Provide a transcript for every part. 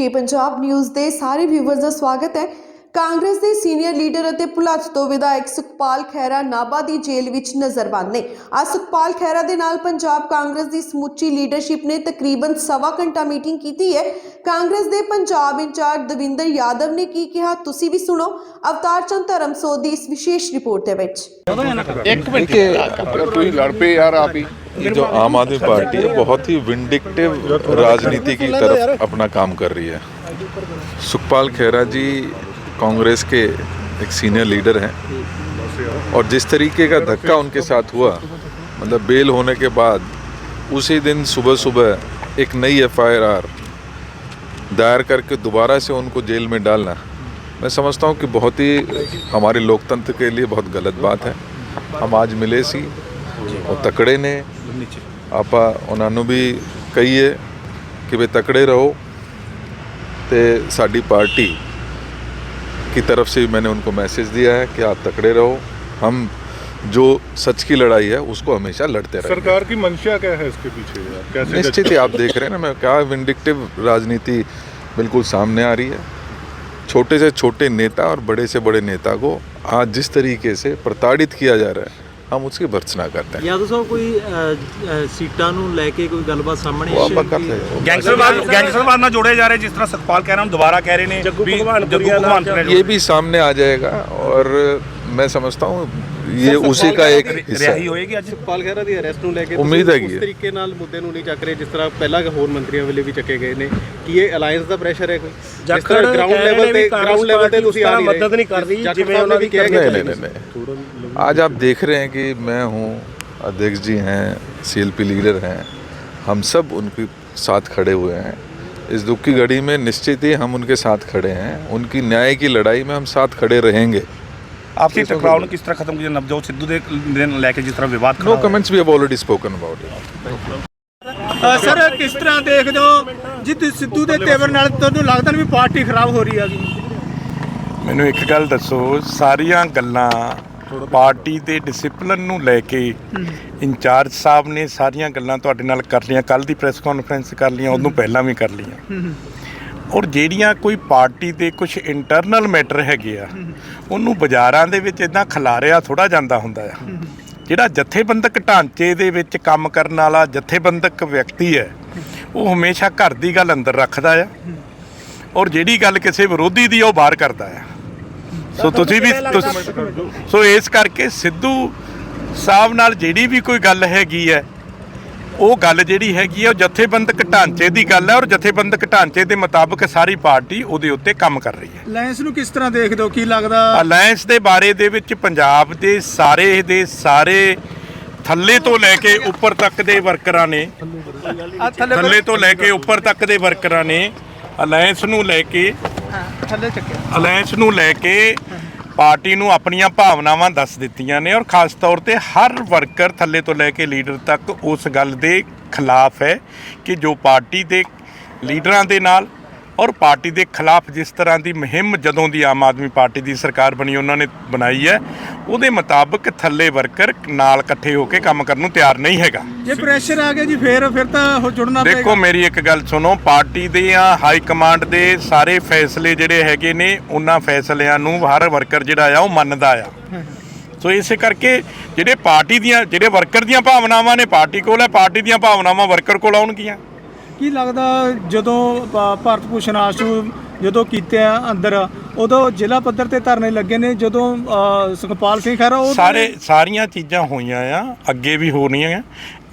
ਕੇ Punjab news ਦੇ ਸਾਰੇ viewers ਦਾ ਸਵਾਗਤ ਹੈ। ਕਾਂਗਰਸ ਦੇ ਸੀਨੀਅਰ ਲੀਡਰ ਅਤੇ ਪੁਲੱਥ ਤੋਂ ਵਿਧਾਇਕ ਸੁਖਪਾਲ ਖਹਿਰਾ ਨਾਬਾ ਦੀ ਜੇਲ੍ਹ ਵਿੱਚ ਨਜ਼ਰਬੰਦ ਨੇ। ਅੱਜ ਸੁਖਪਾਲ ਖਹਿਰਾ ਦੇ ਨਾਲ ਪੰਜਾਬ ਕਾਂਗਰਸ ਦੀ ਸਮੁੱਚੀ ਲੀਡਰਸ਼ਿਪ ਨੇ ਤਕਰੀਬਨ ਸਵਾ ਘੰਟਾ ਮੀਟਿੰਗ ਕੀਤੀ ਹੈ। ਕਾਂਗਰਸ ਦੇ ਪੰਜਾਬ ਇੰਚਾਰਜ ਦਵਿੰਦਰ ਯਾਦਵ ਨੇ ਕੀ ਕਿਹਾ ਤੁਸੀਂ ਵੀ ਸੁਣੋ। ਅਵਤਾਰ ਚੰਦ ਧਰਮਸੋਤ ਦੀ ਇਸ ਵਿਸ਼ੇਸ਼ ਰਿਪੋਰਟ ਦੇ ਵਿੱਚ। ਇੱਕ ਮਿੰਟ ਤੁਸੀਂ ਲੜ ਪਏ ਯਾਰ ਆਪ ਹੀ। जो आम आदमी पार्टी है बहुत ही विंडिक्टिव राजनीति की तरफ अपना काम कर रही है सुखपाल खेरा जी कांग्रेस के एक सीनियर लीडर हैं और जिस तरीके का धक्का उनके साथ हुआ मतलब बेल होने के बाद उसी दिन सुबह सुबह एक नई एफआईआर दायर करके दोबारा से उनको जेल में डालना मैं समझता हूँ कि बहुत ही हमारे लोकतंत्र के लिए बहुत गलत बात है हम आज मिले सी और तकड़े ने ਆਪਾ ਉਹਨਾਂ ਨੂੰ ਵੀ ਕਹੀਏ ਕਿ ਵੀ ਤਕੜੇ ਰਹੋ ਤੇ ਸਾਡੀ ਪਾਰਟੀ की तरफ़ से भी मैंने उनको मैसेज दिया है कि आप तकड़े रहो। हम जो सच की लड़ाई है उसको हमेशा लड़ते रहे सरकार की मंशा क्या है इसके पीछे? कैसे निश्चित ही आप देख रहे हैं ना मैं क्या विंडिक्टिव राजनीति बिल्कुल सामने आ रही है। छोटे से छोटे नेता और बड़े से बड़े नेता को आज जिस तरीके से प्रताड़ित किया जा रहा है हम उसकी भर्त्सना करते हैं ਯਾਦਵ ਸਾਹਿਬ ਕੋਈ ਅ, ਅ, ਸੀਟਾਂ ਨੂੰ ਲੈ ਕੇ ਕੋਈ ਗੱਲਬਾਤ ਸਾਹਮਣੇ वो ਆਈ आप ਹੈ कर ਕਿ- रहे ਗੈਂਗਸਟਰਵਾਦ ਗੈਂਗਸਟਰਵਾਦ ਨਾਲ ਜੋੜੇ ਜਾ ਰਹੇ ਜਿਸ ਤਰ੍ਹਾਂ ਸਤਪਾਲ ਕਹਿ ਰਹੇ ਹਨ ਦੁਬਾਰਾ ਕਹਿ ਰਹੇ ਨੇ ਵੀ ਜੱਗੂ ਭਗਵਾਨ ये भी सामने आ जाएगा और मैं समझता हूँ ये उसी का एक हिस्सा ਰਿਹਾਈ है ਹੋਏਗੀ ਅੱਜ ਸੁਖਪਾਲ ਖਹਿਰਾ ਦੀ ਅਰੈਸਟ ਨੂੰ ਲੈ ਕੇ ਉਮੀਦ ਤੁਸੀਂ ਹੈਗੀ ਹੈ। ਉਸ ਤਰੀਕੇ ਨਾਲ ਮੁੱਦੇ ਨੂੰ ਨਹੀਂ ਚੱਕ ਰਹੇ ਜਿਸ ਤਰ੍ਹਾਂ ਪਹਿਲਾਂ ਹੋਰ ਮੰਤਰੀਆਂ ਵੱਲੋਂ ਵੀ ਚੱਕੇ ਗਏ ਨੇ ਕੀ ਇਹ ਅਲਾਈਅੰਸ ਦਾ ਪ੍ਰੈਸ਼ਰ ਹੈ ਕੋਈ ਜਿਸ ਤਰ੍ਹਾਂ ਗਰਾਊਂਡ ਲੈਵਲ ਤੇ ਗਰਾਊਂਡ ਲੈਵਲ ਤੇ ਤੁਸੀਂ ਆ ਨਹੀਂ ਰਹੇ ਮਦਦ ਨਹੀਂ ਕਰ ਰਹੀ ਜਿਵੇਂ ਉਹਨਾਂ ਵੀ ਕਿਹਾ नहीं नहीं नहीं नहीं आज आप देख रहे हैं कि मैं हूँ अध्यक्ष जी हैं सीएलपी लीडर हैं हम सब उनके साथ खड़े हुए हैं इस दुख की घड़ी में निश्चित ही हम उनके साथ खड़े हैं उनकी न्याय की लड़ाई में हम साथ खड़े रहेंगे ਆਪਸੀ ਟਕਰਾਅ ਨੂੰ ਕਿਸ ਤਰ੍ਹਾਂ ਖਤਮ ਕੀਤਾ ਨਵਜੋਤ ਸਿੱਧੂ ਦੇ ਲੈ ਕੇ ਜਿਸ ਤਰ੍ਹਾਂ ਵਿਵਾਦ ਖੜਾ no comments we have already spoken about it sir ਕਿਸ ਤਰ੍ਹਾਂ ਦੇਖਦੇ ਜਿੱਦ ਸਿੱਧੂ ਦੇ ਤੇਵਰ ਨਾਲ ਤੁਹਾਨੂੰ ਲੱਗਦਾ ਵੀ ਪਾਰਟੀ ਖਰਾਬ ਹੋ ਰਹੀ ਹੈਗੀ? ਮੈਨੂੰ ਇੱਕ ਗੱਲ ਦੱਸੋ ਸਾਰੀਆਂ ਗੱਲਾਂ ਪਾਰਟੀ ਦੇ ਡਿਸਪਲਿਨ ਨੂੰ ਲੈ ਕੇ ਇੰਚਾਰਜ ਸਾਹਿਬ ਨੇ ਸਾਰੀਆਂ ਗੱਲਾਂ ਤੁਹਾਡੇ ਨਾਲ ਕਰ ਲੀਆਂ ਕੱਲ ਦੀ ਪ੍ਰੈਸ ਕਾਨਫਰੰਸ ਕਰ ਲੀਆਂ ਉਹਨੂੰ ਪਹਿਲਾਂ ਵੀ ਕਰ ਲਈਆਂ। ਔਰ ਜਿਹੜੀਆਂ ਕੋਈ ਪਾਰਟੀ ਦੇ ਕੁਝ ਇੰਟਰਨਲ ਮੈਟਰ ਹੈਗੇ ਆ ਉਹਨੂੰ ਬਾਜ਼ਾਰਾਂ ਦੇ ਵਿੱਚ ਇਦਾਂ ਖਿਲਾਰਿਆ ਥੋੜਾ ਜਾਂਦਾ ਹੁੰਦਾ ਆ। ਜਿਹੜਾ ਜਥੇਬੰਦਕ ਢਾਂਚੇ ਦੇ ਵਿੱਚ ਕੰਮ ਕਰਨ ਵਾਲਾ ਜਥੇਬੰਦਕ ਵਿਅਕਤੀ ਹੈ ਉਹ ਹਮੇਸ਼ਾ ਘਰ ਦੀ ਗੱਲ ਅੰਦਰ ਰੱਖਦਾ ਆ ਔਰ ਜਿਹੜੀ ਗੱਲ ਕਿਸੇ ਵਿਰੋਧੀ ਦੀ ਉਹ ਬਾਹਰ ਕਰਦਾ ਆ। ਸੋ ਤੁਸੀਂ ਵੀ ਸੋ ਇਸ ਕਰਕੇ ਸਿੱਧੂ ਸਾਹਿਬ ਨਾਲ ਜਿਹੜੀ ਵੀ ਕੋਈ ਗੱਲ ਹੈਗੀ ਹੈ ਉਹ ਗੱਲ ਜਿਹੜੀ ਹੈਗੀ ਹੈ ਉਹ ਜਥੇਬੰਦਕ ਢਾਂਚੇ ਦੀ ਗੱਲ ਹੈ ਔਰ ਜਥੇਬੰਦਕ ਢਾਂਚੇ ਦੇ ਮੁਤਾਬਕ ਸਾਰੀ ਪਾਰਟੀ ਉਹਦੇ ਉੱਤੇ ਕੰਮ ਕਰ ਰਹੀ ਹੈ। ਲਾਇੰਸ ਨੂੰ ਕਿਸ ਤਰ੍ਹਾਂ ਦੇਖਦੇ ਹੋ? ਕੀ ਲੱਗਦਾ? ਅਲਾਈਅੰਸ ਦੇ ਬਾਰੇ ਦੇ ਵਿੱਚ ਪੰਜਾਬ ਦੇ ਸਾਰੇ ਦੇ ਸਾਰੇ ਥੱਲੇ ਤੋਂ ਲੈ ਕੇ ਉੱਪਰ ਤੱਕ ਦੇ ਵਰਕਰਾਂ ਨੇ ਥੱਲੇ ਤੋਂ ਲੈ ਕੇ ਉੱਪਰ ਤੱਕ ਦੇ ਵਰਕਰਾਂ ਨੇ ਅਲਾਈਅੰਸ ਨੂੰ ਲੈ ਕੇ ਥੱਲੇ ਚੱਕਿਆ। ਅਲਾਈਅੰਸ ਨੂੰ ਲੈ ਕੇ ਪਾਰਟੀ ਨੂੰ ਆਪਣੀਆਂ ਭਾਵਨਾਵਾਂ ਦੱਸ ਦਿੱਤੀਆਂ ਨੇ ਔਰ ਖਾਸ ਤੌਰ ਤੇ ਹਰ ਵਰਕਰ ਥੱਲੇ ਤੋਂ ਲੈ ਕੇ ਲੀਡਰ ਤੱਕ ਉਸ ਗੱਲ ਦੇ ਖਿਲਾਫ ਹੈ ਕਿ ਜੋ ਪਾਰਟੀ ਦੇ ਲੀਡਰਾਂ ਦੇ ਨਾਲ ਔਰ ਪਾਰਟੀ ਦੇ ਖਿਲਾਫ ਜਿਸ ਤਰ੍ਹਾਂ ਦੀ ਮੁਹਿੰਮ ਜਦੋਂ ਦੀ ਆਮ ਆਦਮੀ ਪਾਰਟੀ ਦੀ ਸਰਕਾਰ ਬਣੀ ਉਹਨਾਂ ਨੇ ਬਣਾਈ ਹੈ ਉਹਦੇ ਮੁਤਾਬਕ ਥੱਲੇ ਵਰਕਰ ਨਾਲ ਇਕੱਠੇ ਹੋ ਕੇ ਕੰਮ ਕਰਨ ਨੂੰ ਤਿਆਰ ਨਹੀਂ ਹੈਗਾ। ਜੇ ਪ੍ਰੈਸ਼ਰ ਆ ਗਿਆ ਜੀ ਫੇਰ ਫਿਰ ਤਾਂ ਉਹ ਜੁੜਨਾ ਦੇਖੋ ਪਏਗਾ ਮੇਰੀ ਇੱਕ ਗੱਲ ਸੁਣੋ ਪਾਰਟੀ ਦੇ ਆ ਹਾਈ ਕਮਾਂਡ ਦੇ ਸਾਰੇ ਫੈਸਲੇ ਜਿਹੜੇ ਹੈਗੇ ਨੇ ਉਹਨਾਂ ਫੈਸਲਿਆਂ ਨੂੰ ਹਰ ਵਰਕਰ ਜਿਹੜਾ ਆ ਉਹ ਮੰਨਦਾ ਆ। ਸੋ ਇਸੇ ਕਰਕੇ ਜਿਹੜੇ ਪਾਰਟੀ ਦੀਆਂ ਜਿਹੜੇ ਵਰਕਰ ਦੀਆਂ ਭਾਵਨਾਵਾਂ ਨੇ ਪਾਰਟੀ ਕੋਲ ਹੈ ਪਾਰਟੀ ਦੀਆਂ ਭਾਵਨਾਵਾਂ ਵਰਕਰ ਕੋਲ ਆਉਣਗੀਆਂ। ਕੀ ਲੱਗਦਾ ਜਦੋਂ ਭਾ- ਭਾਰਤ ਭੂਸ਼ਣ ਆਸ਼ੂ ਜਦੋਂ ਕੀਤੇ ਆ ਅੰਦਰ ਉਦੋਂ ਜ਼ਿਲ੍ਹਾ ਪੱਧਰ ਤੇ ਧਰਨੇ ਲੱਗੇ ਨੇ ਜਦੋਂ ਅ, ਸੁਖਪਾਲ ਸਿੰਘ ਖਹਿਰਾ ਉਹ ਸਾਰੇ ਸਾਰੀਆਂ ਚੀਜ਼ਾਂ ਹੋਈਆਂ ਆ ਅੱਗੇ ਵੀ ਹੋਣੀਆਂ ਆ।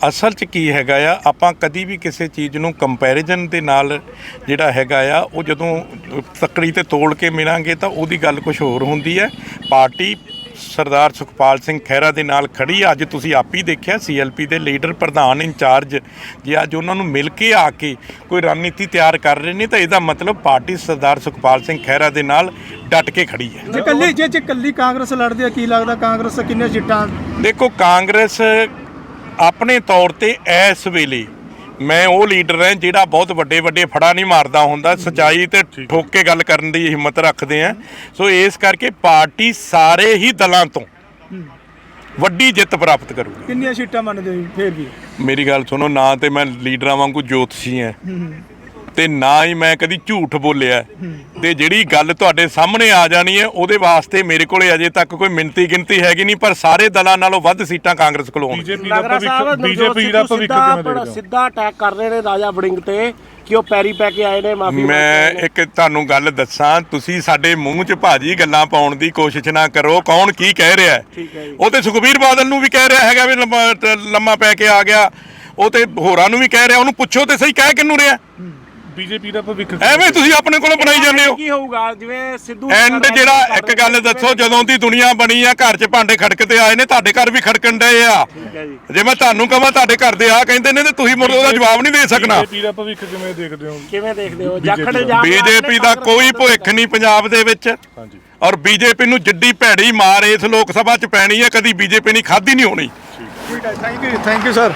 ਅਸਲ 'ਚ ਕੀ ਹੈਗਾ ਆ ਆਪਾਂ ਕਦੀ ਵੀ ਕਿਸੇ ਚੀਜ਼ ਨੂੰ ਕੰਪੈਰੀਜ਼ਨ ਦੇ ਨਾਲ ਜਿਹੜਾ ਹੈਗਾ ਆ ਉਹ ਜਦੋਂ ਤੱਕੜੀ ਤੇ ਤੋੜ ਕੇ ਮਿਲਾਂਗੇ ਤਾਂ ਉਹਦੀ ਗੱਲ ਕੁਝ ਹੋਰ ਹੁੰਦੀ ਹੈ ਪਾਰਟੀ ਸਰਦਾਰ ਸੁਖਪਾਲ ਸਿੰਘ ਖਹਿਰਾ ਦੇ ਨਾਲ ਖੜੀ। ਅੱਜ ਤੁਸੀਂ ਆਪ ਹੀ ਦੇਖਿਆ ਸੀਐਲਪੀ ਦੇ ਲੀਡਰ ਪ੍ਰਧਾਨ ਇੰਚਾਰਜ ਜੇ ਅੱਜ ਉਹਨਾਂ ਨੂੰ ਮਿਲ ਕੇ ਆ ਕੇ ਕੋਈ ਰਣਨੀਤੀ ਤਿਆਰ ਕਰ ਰਹੇ ਨੇ ਤਾਂ ਇਹਦਾ ਮਤਲਬ ਪਾਰਟੀ ਸਰਦਾਰ ਸੁਖਪਾਲ ਸਿੰਘ ਖਹਿਰਾ ਦੇ ਨਾਲ ਡਟ ਕੇ ਖੜੀ ਹੈ ਜੇ ਕੱਲੀ ਜੇ ਜੇ ਕੱਲੀ ਕਾਂਗਰਸ ਲੜਦੀ ਆ ਕੀ ਲੱਗਦਾ ਕਾਂਗਰਸ ਕਿੰਨੇ ਸੀਟਾਂ ਦੇਖੋ ਕਾਂਗਰਸ ਆਪਣੇ ਤੌਰ ਤੇ ਇਸ ਵੇਲੇ ਮੈਂ ਉਹ ਲੀਡਰ ਹਾਂ ਜਿਹੜਾ ਬਹੁਤ ਵੱਡੇ ਵੱਡੇ ਫੜਾ ਨਹੀਂ ਮਾਰਦਾ ਹੁੰਦਾ ਸਚਾਈ ਤੇ ਠੋਕ ਕੇ ਗੱਲ ਕਰਨ ਦੀ ਹਿੰਮਤ ਰੱਖਦੇ ਆ ਸੋ ਇਸ ਕਰਕੇ ਪਾਰਟੀ ਸਾਰੇ ਹੀ ਦਲਾਂ ਤੋਂ ਵੱਡੀ ਜਿੱਤ ਪ੍ਰਾਪਤ ਕਰੂਗੀ। ਕਿੰਨੀਆਂ ਸੀਟਾਂ ਮੰਨਦੇ ਹੋ ਫੇਰ ਵੀ? ਮੇਰੀ ਗੱਲ ਸੁਣੋ ਨਾ ਤੇ ਮੈਂ ਲੀਡਰਾਂ ਵਾਂਗੂ ਜੋਤਸ਼ੀ ਹਾਂ। ਤੇ ਨਾ ਹੀ ਮੈਂ ਕਦੀ ਝੂਠ ਬੋਲਿਆ। ਤੇ ਜਿਹੜੀ ਗੱਲ ਤੁਹਾਡੇ ਸਾਹਮਣੇ ਆ ਜਾਣੀ ਹੈ ਉਹਦੇ ਵਾਸਤੇ ਮੇਰੇ ਕੋਲੇ ਅਜੇ ਤੱਕ ਕੋਈ ਮਿੰਤੀ ਗਿਣਤੀ ਹੈਗੀ ਨਹੀਂ ਪਰ ਸਾਰੇ ਦਲਾਂ ਨਾਲੋਂ ਵੱਧ ਸੀਟਾਂ ਕਾਂਗਰਸ ਕੋਲ ਹੋਣ ਬੀਜੇਪੀ ਦਾ ਭਵਿੱਖ ਬੀਜੇਪੀ ਦਾ ਭਵਿੱਖ ਕਿਵੇਂ ਦੇਖਦੇ ਹੋ? ਸਿੱਧਾ ਅਟੈਕ ਕਰ ਰਹੇ ਨੇ ਰਾਜਾ ਵੜਿੰਗ ਤੇ ਕਿ ਉਹ ਪੈਰੀ ਪੈ ਕੇ ਆਏ ਨੇ ਮਾਫੀ ਮੈਂ ਇੱਕ ਤੁਹਾਨੂੰ ਗੱਲ ਦੱਸਾਂ ਤੁਸੀਂ ਸਾਡੇ ਮੂੰਹ 'ਚ ਭਾਜੀ ਗੱਲਾਂ ਪਾਉਣ ਦੀ ਕੋਸ਼ਿਸ਼ ਨਾ ਕਰੋ ਕੌਣ ਕੀ ਕਹਿ ਰਿਹਾ ਹੈ? ਉਹ ਤੇ ਸੁਖਬੀਰ ਬਾਦਲ ਨੂੰ ਵੀ ਕਹਿ ਰਿਹਾ ਹੈਗਾ ਵੀ ਲੰਮਾ ਪੈ ਕੇ ਆ ਗਿਆ ਉਹ ਤੇ ਹੋਰਾਂ ਨੂੰ ਵੀ ਕਹਿ ਰਿਹਾ ਉਹਨੂੰ ਪੁੱਛੋ ਤੇ ਸਹੀ ਕਹਿ ਕਿਹਨੂੰ ਰਿਹਾ? ਬੀਜੇਪੀ ਦਾ ਭਵਿੱਖ ਐਵੇਂ ਤੁਸੀਂ ਆਪਣੇ ਕੋਲੋਂ ਬਣਾਈ ਜਾਂਦੇ ਹੋ। ਕੀ ਹੋਊਗਾ? ਜਿਵੇਂ ਸਿੱਧੂ ਐਂਡ ਜਿਹੜਾ ਇੱਕ ਗੱਲ ਦੱਸੋ ਜਦੋਂ ਦੀ ਦੁਨੀਆ ਬਣੀ ਆ ਘਰ 'ਚ ਭਾਂਡੇ ਖੜਕਦੇ ਆਏ ਨੇ ਤੁਹਾਡੇ ਘਰ ਵੀ ਖੜਕਣ ਡਏ ਆ। ਜੇ। ਮੈਂ ਤੁਹਾਨੂੰ ਕਹਾਂ ਤੁਹਾਡੇ ਘਰ ਦੇ ਆ ਕਹਿੰਦੇ ਨੇ ਤੇ ਤੁਸੀਂ ਮੁੜ ਉਹਦਾ ਜਵਾਬ ਨਹੀਂ ਦੇ ਸਕਣਾ। ਬੀਜੇਪੀ ਦਾ ਭਵਿੱਖ ਕਿਵੇਂ ਦੇਖਦੇ ਹੋ? ਕਿਵੇਂ ਦੇਖਦੇ ਹੋ? ਜਾਖੜ ਇਲਜ਼ਾਮ ਬੀਜੇਪੀ ਦਾ ਕੋਈ ਭੁੱਖ ਨਹੀਂ ਪੰਜਾਬ ਦੇ ਵਿੱਚ। ਹਾਂਜੀ। ਔਰ ਬੀਜੇਪੀ ਨੂੰ ਜਿੱਡੀ ਭੈੜੀ ਮਾਰ ਇਸ ਲੋਕ ਸਭਾ 'ਚ ਪੈਣੀ ਹੈ ਕਦੀ ਬੀਜੇਪੀ ਨਹੀਂ ਖਾਧੀ ਨਹੀਂ ਹੋਣੀ। Thank you thank you sir